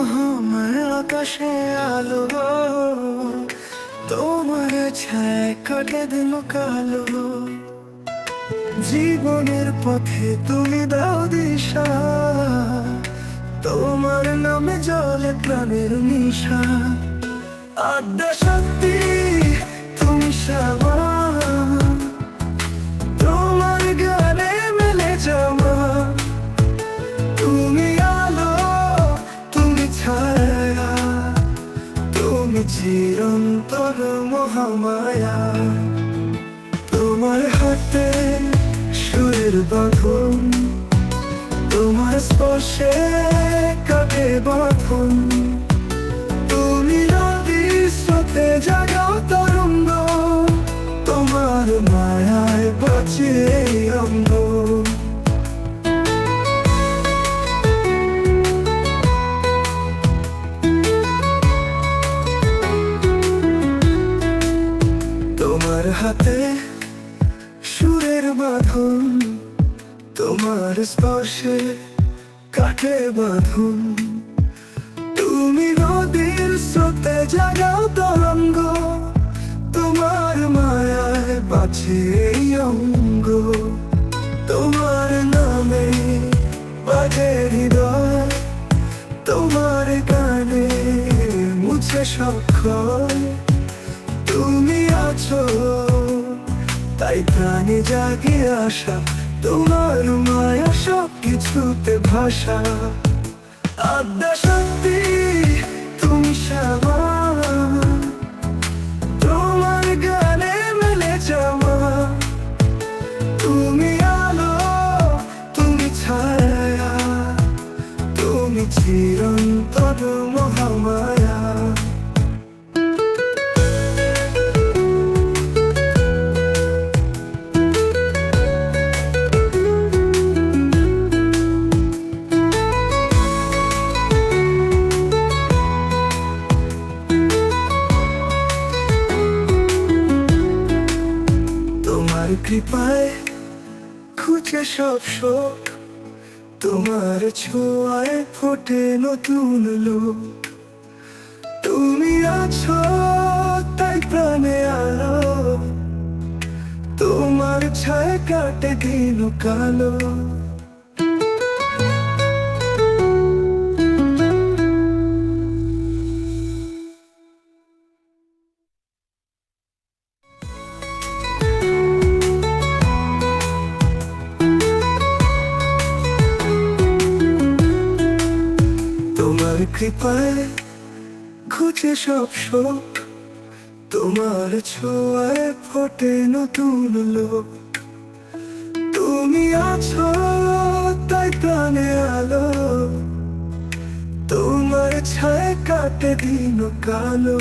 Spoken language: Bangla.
আমার আকাশে আলো তোমার ছায় কাটে দিল কালো। জীবনের পথে তুমি দাও দিশা। তোমার নামে জলে প্রাণের নিশা। আড্ডা শক্তি তুমি সামা চিরন্তর মহামায়া। তোমার হাতে সুরের বাঁধন, তোমার স্পর্শে কাটে বাঁধন। তুমি নদীর স্রোতে জাগাও তরঙ্গ, তোমার মায়ায় বাঁচে অঙ্গ। বাঁধন, তোমার স্পর্শে কাটে বাঁধন। তুমি নদীর স্রোতে জাগাও তরঙ্গ, তোমার মায়ায় বাঁচে অঙ্গ। তোমার নামে বাজে হৃদয়, তোমার গানে মুছে সক্ষয়। তুমি আছো তাই প্রাণে জাগে আসা তোমার মায়া সব কিছুতে ভাষা আদ্যা শক্তি তুমি তোমার গানে মেলে জামা তুমি আলো, তুমি ছায়া। তুমি চিরন্তর মহামায়া। তোমার কৃপায় খুঁজে সব শোক। তোমার ছোঁয়ায় ফোটে নতুন লোক। তুমি আছো তাই প্রাণে আলো। তোমার ছায় কাটে দিন কালো। তোমার কৃপায় খুঁজে সব সব তোমার ছোঁয়ায় ফোটে নতুন লোক। তুমি আছো তাই প্রাণে আলো। তোমার ছায় কাটে দিন কালো।